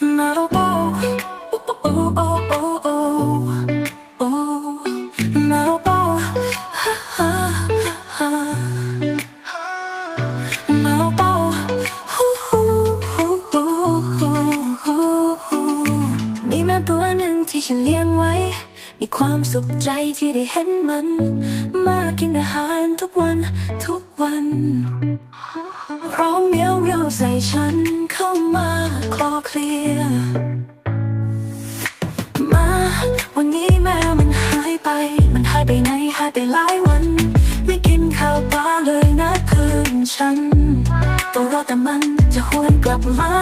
มีแมวตัวหนึ่งที่ฉันเลี้ยงไว้ มีความสุขใจที่ได้เห็นมัน มากินอาหารทุกวันทุกวันพร้องเมียวเมียวใส่ฉัน เคลียร์มาวันนี้แม่มันหายไป มันหายไปไหนหายไปหลายวัน ไม่กินข้าวปลาเลยนะคืนฉันต้องรอแต่มันจะหวนกลับมา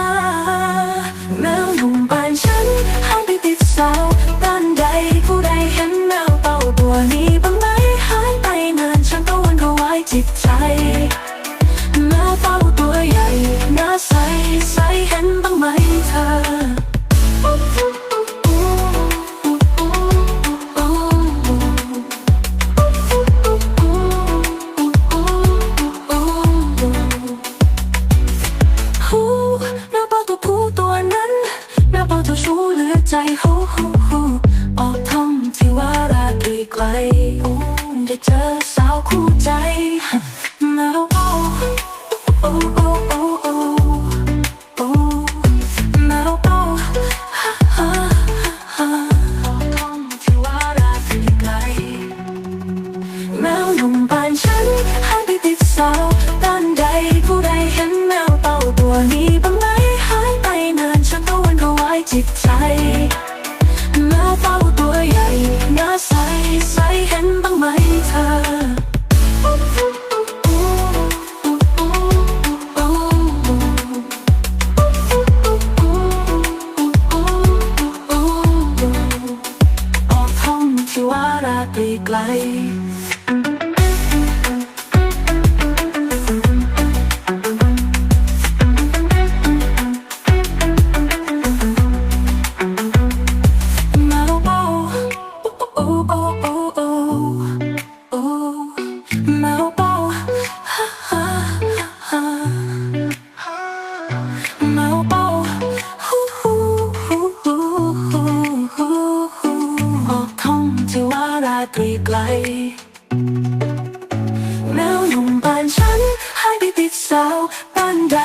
ชู้เหลือใจฮู้ฮู้ฮู้ออกท่องที่ว่าราตรีไกลได้เจอสาวคู่ใจแมวเป่าโอ้โอ้โอ้โอ้โอ้แมวเป่าฮ่าฮ่าฮ่าท่องที่ว่ารักไกลแมวหนุ่มบ้านฉันหายไปติดสาว ไปไกล ตรีไกลแมวหนุ่มบ้านฉันให้ไปติดสาวบ้านใด